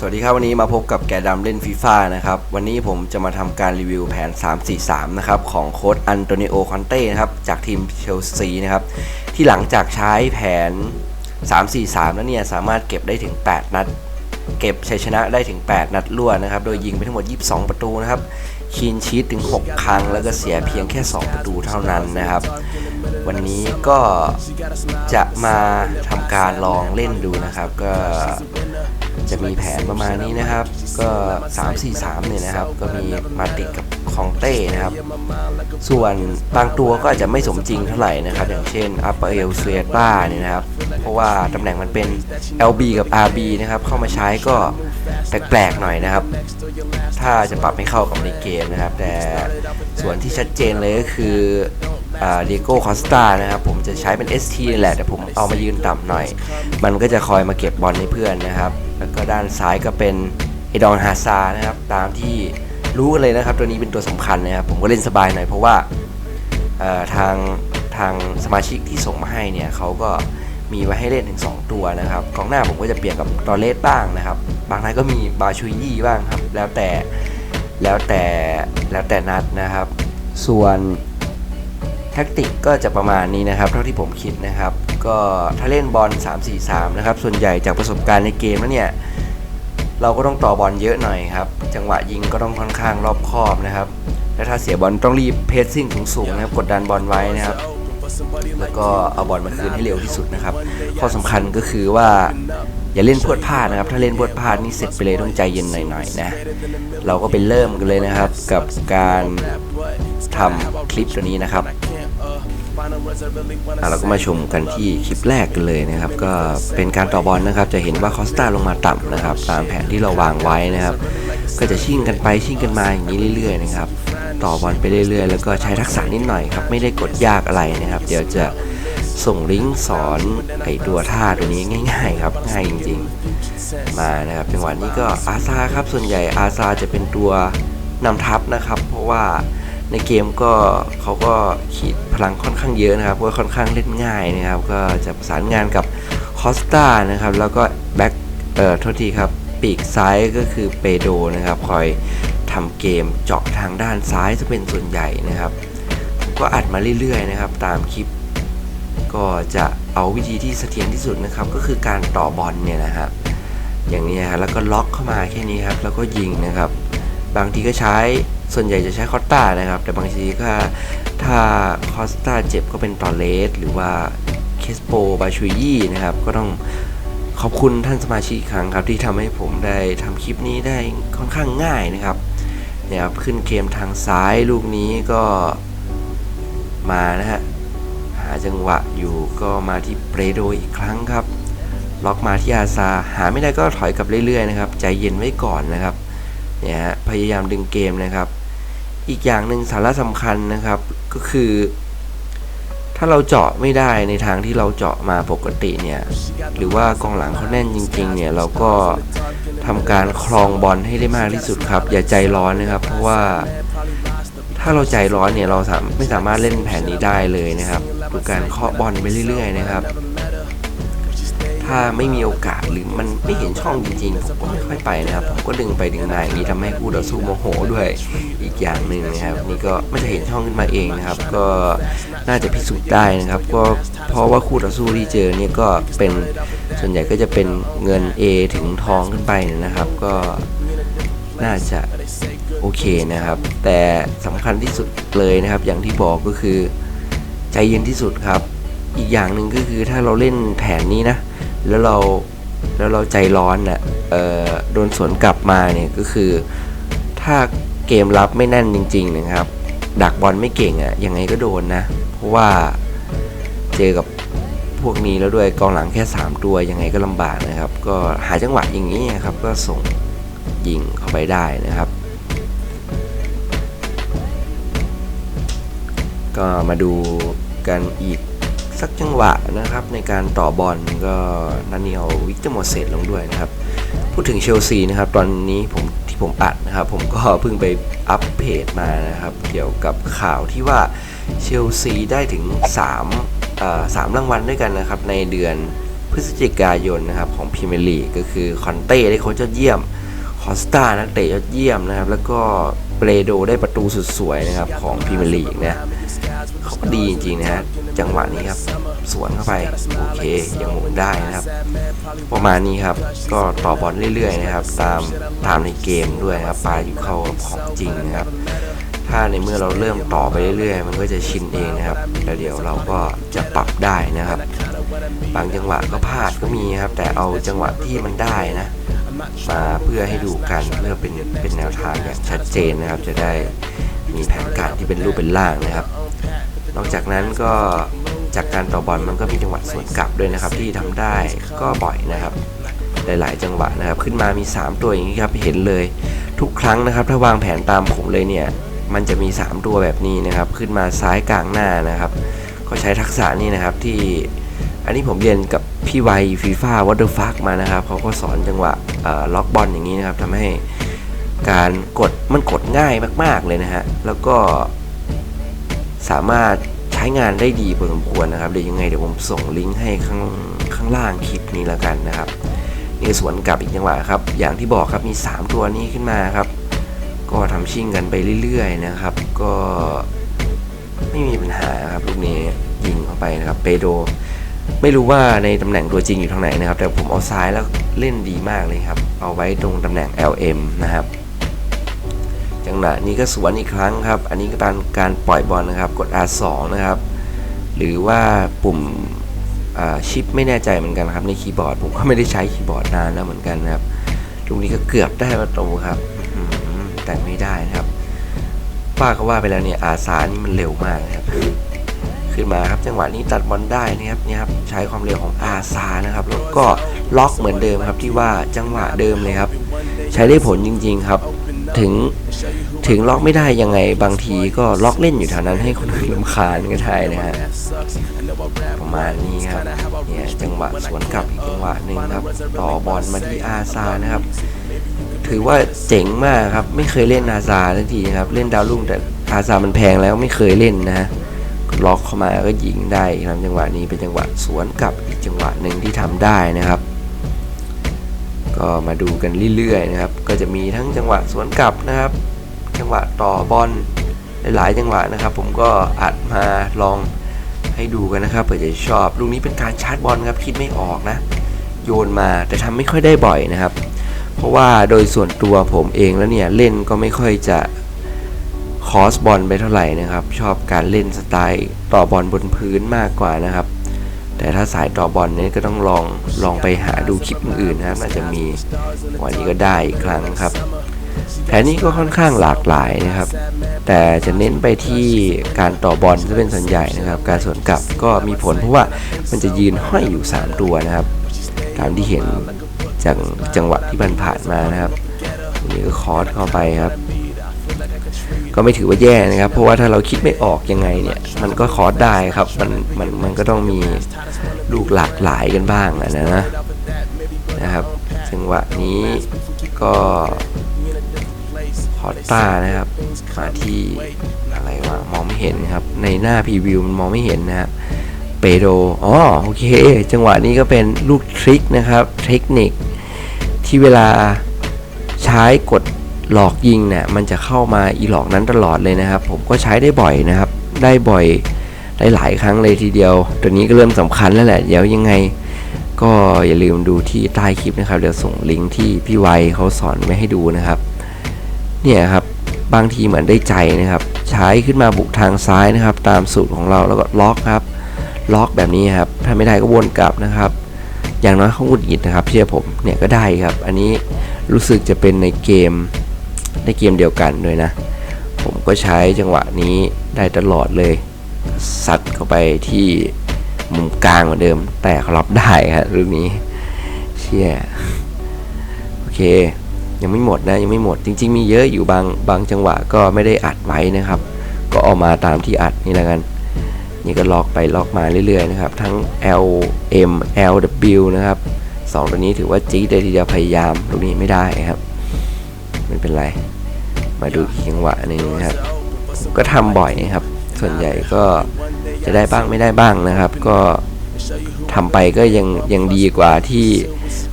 สวัสดีครับวันนี้มาพบกับแกดำเล่นฟีฟ่านะครับวันนี้ผมจะมาทำการรีวิวแผน 3-4-3 นะครับของโค้ดอันโตนิโอคอนเต้นะครับจากทีมเชลซีนะครับที่หลังจากใช้แผน 3-4-3 แล้วเนี่ยสามารถเก็บได้ถึง 8 นัด เก็บชัยชนะได้ถึง 8 นัดรวดนะครับโดยยิงไปทั้งหมด 22 ประตูนะครับคีนชีตถึง 6 ครั้ง แล้วก็เสียเพียงแค่ 2 ประตูเท่านั้นนะครับ วันนี้ก็จะมาทำการลองเล่นดูนะครับ ก็ จะมีแผนประมาณนี้นะครับ ก็ 3-4-3 เนี่ยนะครับ ก็มีมาติดกับคองเต้นะครับ ส่วนบางตัวก็อาจจะไม่สมจริงเท่าไหร่นะครับ อย่างเช่นอัปเอลเซียต้าเนี่ยนะครับ เพราะว่าตำแหน่งมันเป็น LB กับ RB นะครับ เข้ามาใช้ก็แปลกๆหน่อยนะครับ ถ้าจะปรับให้เข้ากับในเกมนะครับ แต่ส่วนที่ชัดเจนเลยก็คือเดียโก้คอสตานะครับ ผมจะใช้เป็น ST นี่แหละ แต่ผมเอามายืนต่ำหน่อย มันก็จะคอยมาเก็บบอลให้เพื่อนนะครับ ก็ด้านซ้ายก็เป็นเอดอนฮาซานะครับ ตามที่รู้กันเลยนะครับ ตัวนี้เป็นตัวสำคัญนะครับ ผมก็เล่นสบายหน่อยเพราะว่าทางทางสมาชิกที่ส่งมาให้เนี่ยเขาก็มีไว้ให้เล่นถึง 2 ตัวนะครับกองหน้าผมก็จะเปลี่ยนกับตอเลสบ้างนะครับ บางนัดก็มีบาชุยยี่บ้างครับ แล้วแต่แล้วแต่แล้วแต่นัดนะครับ ส่วนแท็กติกก็จะประมาณนี้นะครับ เท่าที่ผมคิดนะครับ ก็ถ้าเล่นบอล 3-4-3 นะครับ ส่วนใหญ่จากประสบการณ์ในเกมแล้วเนี่ย เราก็ต้องต่อบอลเยอะหน่อยครับ จังหวะยิงก็ต้องค่อนข้างรอบคอบนะครับ และถ้าเสียบอลต้องรีบเพสซิ่งสูงๆนะครับ กดดันบอลไว้นะครับ แล้วก็เอาบอลมาคืนให้เร็วที่สุดนะครับ ข้อสำคัญก็คือว่าอย่าเล่นพวดพลาดนะครับ ถ้าเล่นพวดพลาดนี่เสร็จไปเลยต้องใจเย็นหน่อยๆนะ เราก็ไปเริ่มกันเลยนะครับกับการทำคลิปตัวนี้นะครับ เราก็มาชมกันที่คลิปแรกกันเลยนะครับ ก็เป็นการต่อบอลนะครับ จะเห็นว่าคอสตาลงมาต่ำนะครับ ตามแผนที่เราวางไว้นะครับ ก็จะชิ่งกันไปชิ่งกันมาอย่างนี้เรื่อยๆนะครับ ต่อบอลไปเรื่อยๆ แล้วก็ใช้ทักษะนิดหน่อยครับ ไม่ได้กดยากอะไรนะครับ เดี๋ยวจะส่งลิงก์สอนไอตัวท่าตัวนี้ง่ายๆครับ ง่ายจริงๆ มานะครับจังหวะนี้ก็อาซาครับ ส่วนใหญ่อาซาจะเป็นตัวนำทัพนะครับ เพราะว่า ในเกมก็เขาก็ขีดพลังค่อนข้างเยอะนะครับก็ค่อนข้างเล่นง่ายนะครับ ก็จะประสานงานกับคอสตานะครับ แล้วก็แบ็กเอ่อโทษทีครับปีกซ้ายก็คือเปโดนะครับ คอยทำเกมเจาะทางด้านซ้ายจะเป็นส่วนใหญ่นะครับผมก็อัดมาเรื่อยๆนะครับ ตามคลิป ก็จะเอาวิธีที่เสถียรที่สุดนะครับ ก็คือการต่อบอลเนี่ยนะครับอย่างนี้ครแล้วก็ล็อกเข้ามาแค่นี้ครับ แล้วก็ยิงนะครับ บางทีก็ใช้ ส่วนใหญ่จะใช้คอสตานะครับ แต่บางทีก็ถ้าคอสตาเจ็บก็เป็นตอเลสหรือว่าเคสโปบาชูยี่นะครับ ก็ต้องขอบคุณท่านสมาชิกครั้งครับ ที่ทำให้ผมได้ทำคลิปนี้ได้ค่อนข้างง่ายนะครับเนี่ยครับขึ้นเกมทางซ้ายลูกนี้ก็มานะฮะหาจังหวะอยู่ก็มาที่เปรโดอีกครั้งครับ ล็อกมาที่อาซาหาไม่ได้ก็ถอยกลับเรื่อยๆนะครับ ใจเย็นไว้ก่อนนะครับเนี่ยฮะพยายามดึงเกมนะครับ อีกอย่างหนึ่งสาระสำคัญนะครับก็คือ ถ้าเราเจาะไม่ได้ในทางที่เราเจาะมาปกติเนี่ยหรือว่ากองหลังเขาแน่นจริง ๆ เนี่ยเราก็ทำการคลองบอลให้ได้มากที่สุดครับ อย่าใจร้อนนะครับ เพราะว่าถ้าเราใจร้อนเนี่ยเราไม่สามารถเล่นแผนนี้ได้เลยนะครับคือการเคาะบอลไปเรื่อย ๆ นะครับ ถ้าไม่มีโอกาสหรือมันไม่เห็นช่องจริงๆผมก็ไม่ค่อยไปนะครับผมก็ดึงไปดึงมาอย่างนี้ทำให้คู่ต่อสู้โมโหด้วยอีกอย่างหนึ่งนะครับ นี่ก็ไม่จะเห็นช่องขึ้นมาเองนะครับ ก็น่าจะพิสูจน์ได้นะครับ ก็เพราะว่าคู่ต่อสู้ที่เจอเนี่ยก็เป็นส่วนใหญ่ก็จะเป็นเงิน A ถึงทองขึ้นไปนะครับ ก็น่าจะโอเคนะครับ แต่สำคัญที่สุดเลยนะครับ อย่างที่บอกก็คือ ใจเย็นที่สุดครับ อีกอย่างหนึ่งก็คือถ้าเราเล่นแผนนี้นะ แล้วเราแล้วเราใจร้อนนะ่ะโดนสวนกลับมาเนี่ยก็คือ ถ้าเกมรับไม่แน่นจริง ๆ นะครับ ดักบอลไม่เก่งอะ่ะยังไงก็โดนนะ เพราะว่าเจอกับพวกนี้แล้วด้วยกองหลังแค่ 3 ตัวยังไงก็ลำบากนะครับ ก็หาจังหวะอย่างนี้ครับ ก็ส่งยิงเข้าไปได้นะครับ ก็มาดูกันอีก สักจังหวะนะครับในการต่อบอลก็นันนี่เอาวิกเตอร์โมเสสลงด้วยนะครับ พูดถึงเชลซีนะครับตอนนี้ผมที่ผมอัดนะครับ ผมก็เพิ่งไปอัปเพจมานะครับ เกี่ยวกับข่าวที่ว่าเชลซีได้ถึง3สามรางวัลด้วยกันนะครับในเดือนพฤฤศจิกายนนะครับของพรีเมียร์ลีกก็คือคอนเต้ได้โค้ชยอดเยี่ยมคอสตานักเตะยอดเยี่ยมนะครับ แล้วก็เบรโดได้ประตูสุดสวยนะครับของพรีเมียร์ลีกนะเขาก็ดีจริงๆนะฮะ จังหวะนี้ครับ สวนเข้าไป โอเค ยังหมุนได้นะครับ ประมาณนี้ครับ ก็ต่อบอลเรื่อยๆนะครับ ตามตามในเกมด้วยครับปลาอยู่เข้าของจริงนะครับ ถ้าในเมื่อเราเริ่มต่อไปเรื่อยๆ มันก็จะชินเองนะครับแล้วเดี๋ยวเราก็จะปรับได้นะครับ บางจังหวะก็พลาดก็มีครับ แต่เอาจังหวะที่มันได้นะมาเพื่อให้ดูกันเพื่อเป็นเป็นแนวทางอย่างชัดเจนนะครับ จะได้มีแผนการที่เป็นรูปเป็นร่างนะครับ นอกจากนั้นก็จากการต่อบอลมันก็มีจังหวะสวนกลับด้วยนะครับ ที่ทำได้ก็บ่อยนะครับ หลาย ๆ จังหวะนะครับ ขึ้นมามี 3 ตัวอย่างนี้ครับเห็นเลยทุกครั้งนะครับ ถ้าวางแผนตามผมเลยเนี่ยมันจะมี 3 ตัวแบบนี้นะครับ ขึ้นมาซ้ายกลางหน้านะครับ ก็ใช้ทักษะนี่นะครับที่อันนี้ผมเรียนกับพี่ไวฟีฟ่าวอเตอร์ฟักมานะครับเขาก็สอนจังหวะล็อกบอลอย่างนี้นะครับทำให้การกดมันกดง่ายมาก ๆเลยนะฮะแล้วก็ สามารถใช้งานได้ดีพอสมควรนะครับเดี๋ยวยังไงเดี๋ยวผมส่งลิงก์ให้ข้างข้างล่างคลิปนี้แล้วกันนะครับนี่สวนกลับอีกจังหวะครับ อย่างที่บอกครับมี 3 ตัวนี้ขึ้นมาครับ ก็ทำชิ่งกันไปเรื่อยๆนะครับ ก็ไม่มีปัญหาครับลูกนี้ยิงเข้าไปนะครับเปโดไม่รู้ว่าในตำแหน่งตัวจริงอยู่ทางไหนนะครับ แต่ผมเอาซ้ายแล้วเล่นดีมากเลยครับ เอาไว้ตรงตำแหน่ง LM นะครับังหวะนี้ก็สวนอีกครั้งครับ อันนี้ก็เป็นการปล่อยบอลนะครับ กด R2 นะครับ หรือว่าปุ่มชิปไม่แน่ใจเหมือนกันครับในคีย์บอร์ด ผมก็ไม่ได้ใช้คีย์บอร์ดนานแล้วเหมือนกันนะครับตรงนี้ก็เกือบได้ประตูครับแต่ไม่ได้นะครับ ป้าก็ว่าไปแล้วเนี่ยอาซานี่มันเร็วมากนะครับ ขึ้นมาครับจังหวะนี้ตัดบอลได้นะครับนี่ครับใช้ความเร็วของอาซานะครับ แล้วก็ล็อกเหมือนเดิมครับที่ว่าจังหวะเดิมเลยครับ ใช้ได้ผลจริง ๆครับ ถึง ถึงล็อกไม่ได้ยังไงบางทีก็ล็อกเล่นอยู่แถวนั้นให้คนอื่นรำคาญก็ได้นะฮะประมาณนี้ครับเนี่ยจังหวะสวนกลับอีกจังหวะหนึ่งครับ ต่อบอลมาที่อาซานะครับ ถือว่าเจ๋งมากครับ ไม่เคยเล่นอาซาทันทีนะครับ เล่นดาวรุ่งแต่อาซามันแพงแล้วไม่เคยเล่นนะล็อกเข้ามาก็ยิงได้ครับจังหวะนี้เป็นจังหวะสวนกลับอีกจังหวะหนึ่งที่ทำได้นะครับก็มาดูกันเรื่อยๆนะครับ ก็จะมีทั้งจังหวะสวนกลับนะครับ จังหวะต่อบอลหลายๆจังหวะนะครับ ผมก็อัดมาลองให้ดูกันนะครับเผื่อจะชอบลูกนี้เป็นการชาร์จบอลครับคิดไม่ออกนะ โยนมาแต่ทำไม่ค่อยได้บ่อยนะครับ เพราะว่าโดยส่วนตัวผมเองแล้วเนี่ยเล่นก็ไม่ค่อยจะคอสบอลไปเท่าไหร่นะครับ ชอบการเล่นสไตล์ต่อบอลบนพื้นมากกว่านะครับ แต่ถ้าสายต่อบอลนี่ก็ต้องลองลองไปหาดูคลิปอื่นๆนะครับน่าจะมีวันนี้ก็ได้อีกครั้งครับ แผนนี้ก็ค่อนข้างหลากหลายนะครับ แต่จะเน้นไปที่การต่อบอลจะเป็นส่วนใหญ่นะครับ การสวนกลับก็มีผลเพราะว่ามันจะยืนห้อยอยู่ 3 ตัวนะครับ ตามที่เห็นจากจังหวะที่มันผ่านมานะครับตรงนี้ก็คอร์สเข้าไปครับ ก็ไม่ถือว่าแย่นะครับ เพราะว่าถ้าเราคิดไม่ออกยังไงเนี่ย มันก็คอร์สได้ครับ มันมันมันก็ต้องมีลูกหลากหลายกันบ้างอะนะนะครับจังหวะนี้ก็ อร์ต้านะครับมาที่อะไรวะมองไม่เห็นครับ ในหน้าพรีวิวมันมองไม่เห็นนะครับเปโดอ๋อโอเค จังหวะนี้ก็เป็นลูกทริคนะครับ เทคนิค ที่เวลาใช้กดหลอกยิงเนี่ยมันจะเข้ามาอีหลอกนั้นตลอดเลยนะครับ ผมก็ใช้ได้บ่อยนะครับ ได้บ่อยได้หลายครั้งเลยทีเดียว ตัวนี้ก็เริ่มสำคัญแล้วแหละ เดี๋ยวยังไง ก็อย่าลืมดูที่ใต้คลิปนะครับ เดี๋ยวส่งลิงก์ที่พี่ไวเขาสอนไว้ให้ดูนะครับ เนี่ยครับบางทีเหมือนได้ใจนะครับ ใช้ขึ้นมาบุกทางซ้ายนะครับ ตามสูตรของเราแล้วก็ล็อกครับ ล็อกแบบนี้ครับถ้าไม่ได้ก็วนกลับนะครับ อย่างน้อยเขาหงุดหงิดนะครับเชื่อผมเนี่ยก็ได้ครับ อันนี้รู้สึกจะเป็นในเกมในเกมเดียวกันด้วยนะ ผมก็ใช้จังหวะนี้ได้ตลอดเลยซัดเข้าไปที่มุมกลางเหมือนเดิม แต่เขารับได้ครับเรื่องนี้เชี่ยโอเค ยังไม่หมดนะยังไม่หมดจริง ๆ มีเยอะอยู่บางบางจังหวะก็ไม่ได้อัดไว้นะครับ ก็ออกมาตามที่อัดนี่แล้วกัน นี่ก็ล็อกไปล็อกมาเรื่อยๆนะครับ ทั้ง L M L W นะครับสองตัวนี้ถือว่าจี๊ดเลยทีเดียวพยายามลูกนี้ไม่ได้ครับไม่เป็นไร มาดูจังหวะนึงนะครับ ก็ทำบ่อยนะครับ ส่วนใหญ่ก็จะได้บ้างไม่ได้บ้างนะครับ ก็ทำไปก็ยังยังดีกว่าที่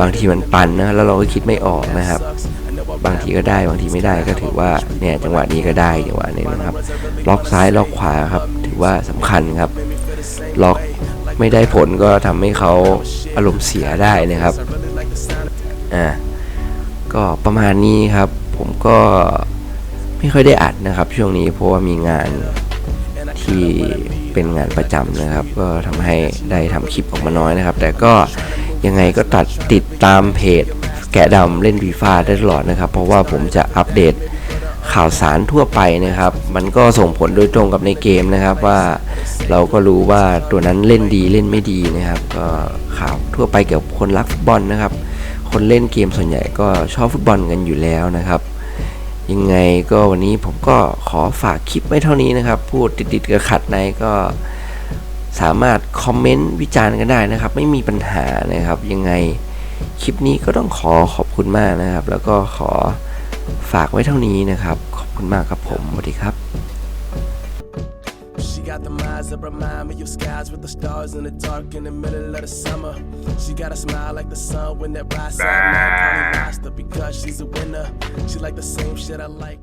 บางทีมันปั่นนะแล้วเราก็คิดไม่ออกนะครับ บางทีก็ได้บางทีไม่ได้ก็ถือว่าเนี่ยจังหวะนี้ก็ได้จังหวะนี้นะครับ ล็อกซ้ายล็อกขวาครับ ถือว่าสำคัญครับ ล็อกไม่ได้ผลก็ทำให้เขาอารมณ์เสียได้นะครับอ่าก็ประมาณนี้ครับ ผมก็ไม่ค่อยได้อัดนะครับ ช่วงนี้เพราะว่ามีงานที่เป็นงานประจำนะครับ ก็ทำให้ได้ทำคลิปออกมาน้อยนะครับ แต่ก็ ยังไงก็ตัดติดตามเพจ แกะดำเล่นวีฟ้าได้ตลอดนะครับ เพราะว่าผมจะอัปเดตข่าวสารทั่วไปนะครับ มันก็ส่งผลโดยตรงกับในเกมนะครับว่าเราก็รู้ว่าตัวนั้นเล่นดีเล่นไม่ดีนะครับก็ข่าวทั่วไปเกี่ยวกับคนรักฟุตบอลนะครับ คนเล่นเกมส่วนใหญ่ก็ชอบฟุตบอลกันอยู่แล้วนะครับยังไงก็วันนี้ผมก็ขอฝากคลิปไว้เท่านี้นะครับ พูดติดๆกับขัดในก็ สามารถคอมเมนต์วิจารณ์กันได้นะครับ ไม่มีปัญหานะครับ ยังไงคลิปนี้ก็ต้องขอขอบคุณมากนะครับ แล้วก็ขอฝากไว้เท่านี้นะครับ ขอบคุณมากครับผมสวัสดีครับ She got the eyes that remind me of skies with the stars in the dark in the middle of the summer. She got a smile like the sun when that rises up. Man, probably lost because she's a winner. She like the same shit I like.